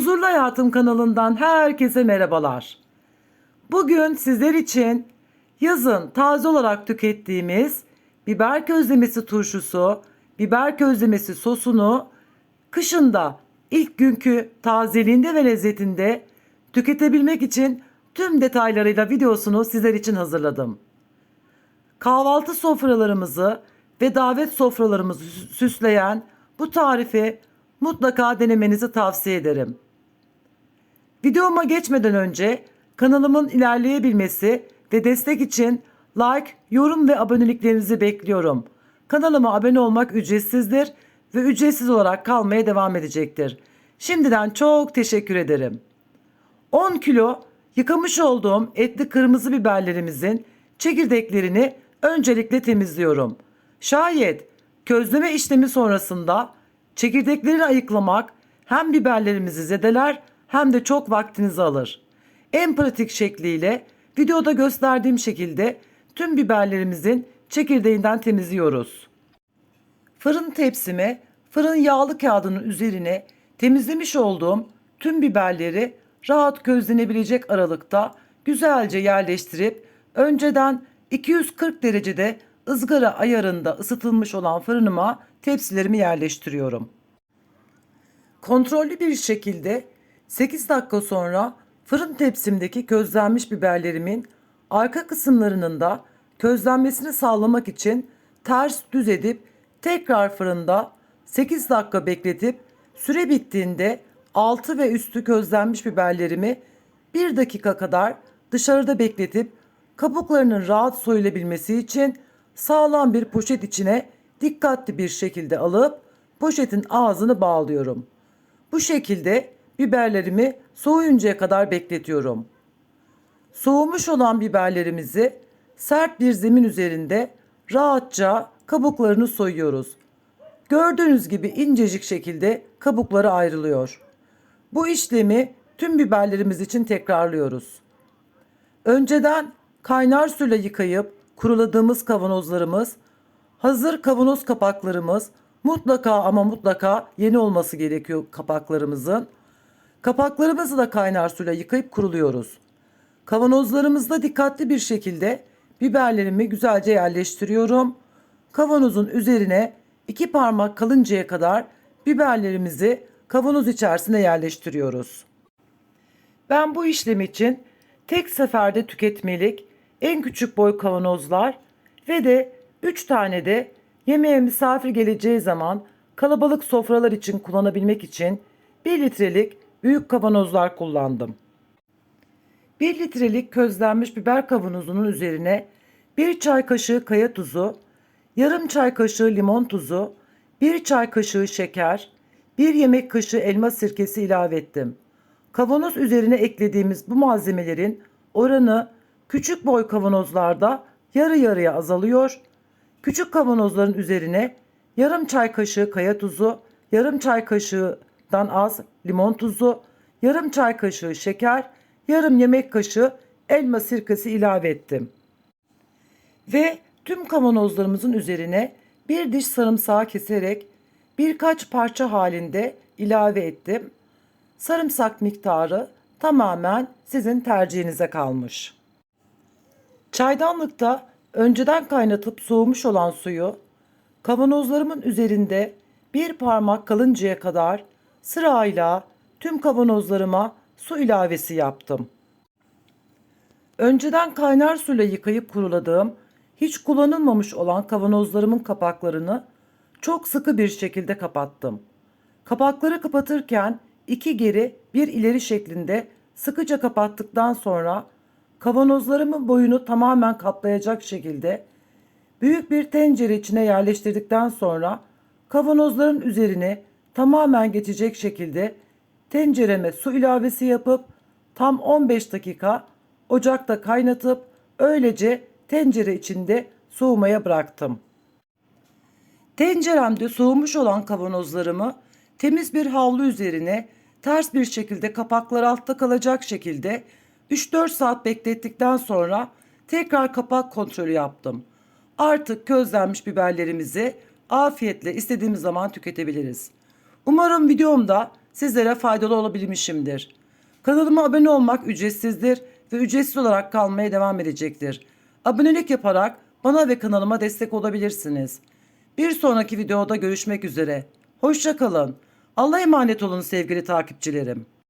Huzurlu Hayatım kanalından herkese merhabalar. Bugün sizler için yazın taze olarak tükettiğimiz biber közlemesi turşusu, biber közlemesi sosunu kışında ilk günkü tazeliğinde ve lezzetinde tüketebilmek için tüm detaylarıyla videosunu sizler için hazırladım. Kahvaltı sofralarımızı ve davet sofralarımızı sü- süsleyen bu tarifi mutlaka denemenizi tavsiye ederim. Videoma geçmeden önce kanalımın ilerleyebilmesi ve destek için like, yorum ve aboneliklerinizi bekliyorum. Kanalıma abone olmak ücretsizdir ve ücretsiz olarak kalmaya devam edecektir. Şimdiden çok teşekkür ederim. 10 kilo yıkamış olduğum etli kırmızı biberlerimizin çekirdeklerini öncelikle temizliyorum. Şayet közleme işlemi sonrasında çekirdeklerini ayıklamak hem biberlerimizi zedeler hem de çok vaktinizi alır. En pratik şekliyle videoda gösterdiğim şekilde tüm biberlerimizin çekirdeğinden temizliyoruz. Fırın tepsime fırın yağlı kağıdının üzerine temizlemiş olduğum tüm biberleri rahat közlenebilecek aralıkta güzelce yerleştirip önceden 240 derecede ızgara ayarında ısıtılmış olan fırınıma tepsilerimi yerleştiriyorum. Kontrollü bir şekilde 8 dakika sonra fırın tepsimdeki közlenmiş biberlerimin arka kısımlarının da közlenmesini sağlamak için ters düz edip tekrar fırında 8 dakika bekletip süre bittiğinde altı ve üstü közlenmiş biberlerimi 1 dakika kadar dışarıda bekletip kabuklarının rahat soyulabilmesi için sağlam bir poşet içine dikkatli bir şekilde alıp poşetin ağzını bağlıyorum. Bu şekilde biberlerimi soğuyuncaya kadar bekletiyorum. Soğumuş olan biberlerimizi sert bir zemin üzerinde rahatça kabuklarını soyuyoruz. Gördüğünüz gibi incecik şekilde kabukları ayrılıyor. Bu işlemi tüm biberlerimiz için tekrarlıyoruz. Önceden kaynar suyla yıkayıp kuruladığımız kavanozlarımız, hazır kavanoz kapaklarımız mutlaka ama mutlaka yeni olması gerekiyor kapaklarımızın. Kapaklarımızı da kaynar suyla yıkayıp kuruluyoruz. Kavanozlarımızda dikkatli bir şekilde biberlerimi güzelce yerleştiriyorum. Kavanozun üzerine iki parmak kalıncaya kadar biberlerimizi kavanoz içerisine yerleştiriyoruz. Ben bu işlem için tek seferde tüketmelik en küçük boy kavanozlar ve de 3 tane de yemeğe misafir geleceği zaman kalabalık sofralar için kullanabilmek için 1 litrelik büyük kavanozlar kullandım. 1 litrelik közlenmiş biber kavanozunun üzerine 1 çay kaşığı kaya tuzu, yarım çay kaşığı limon tuzu, 1 çay kaşığı şeker, 1 yemek kaşığı elma sirkesi ilave ettim. Kavanoz üzerine eklediğimiz bu malzemelerin oranı küçük boy kavanozlarda yarı yarıya azalıyor. Küçük kavanozların üzerine yarım çay kaşığı kaya tuzu, yarım çay kaşığından az limon tuzu, yarım çay kaşığı şeker, yarım yemek kaşığı elma sirkesi ilave ettim. Ve tüm kavanozlarımızın üzerine bir diş sarımsağı keserek birkaç parça halinde ilave ettim. Sarımsak miktarı tamamen sizin tercihinize kalmış. Çaydanlıkta önceden kaynatıp soğumuş olan suyu kavanozlarımın üzerinde bir parmak kalıncaya kadar sırayla tüm kavanozlarıma su ilavesi yaptım. Önceden kaynar suyla yıkayıp kuruladığım, hiç kullanılmamış olan kavanozlarımın kapaklarını çok sıkı bir şekilde kapattım. Kapakları kapatırken iki geri bir ileri şeklinde sıkıca kapattıktan sonra kavanozlarımın boyunu tamamen kaplayacak şekilde büyük bir tencere içine yerleştirdikten sonra kavanozların üzerine tamamen geçecek şekilde tencereme su ilavesi yapıp tam 15 dakika ocakta kaynatıp öylece tencere içinde soğumaya bıraktım. Tenceremde soğumuş olan kavanozlarımı temiz bir havlu üzerine ters bir şekilde kapaklar altta kalacak şekilde 3-4 saat beklettikten sonra tekrar kapak kontrolü yaptım. Artık közlenmiş biberlerimizi afiyetle istediğimiz zaman tüketebiliriz. Umarım videomda sizlere faydalı olabilmişimdir. Kanalıma abone olmak ücretsizdir ve ücretsiz olarak kalmaya devam edecektir. Abonelik yaparak bana ve kanalıma destek olabilirsiniz. Bir sonraki videoda görüşmek üzere. Hoşçakalın. Allah'a emanet olun sevgili takipçilerim.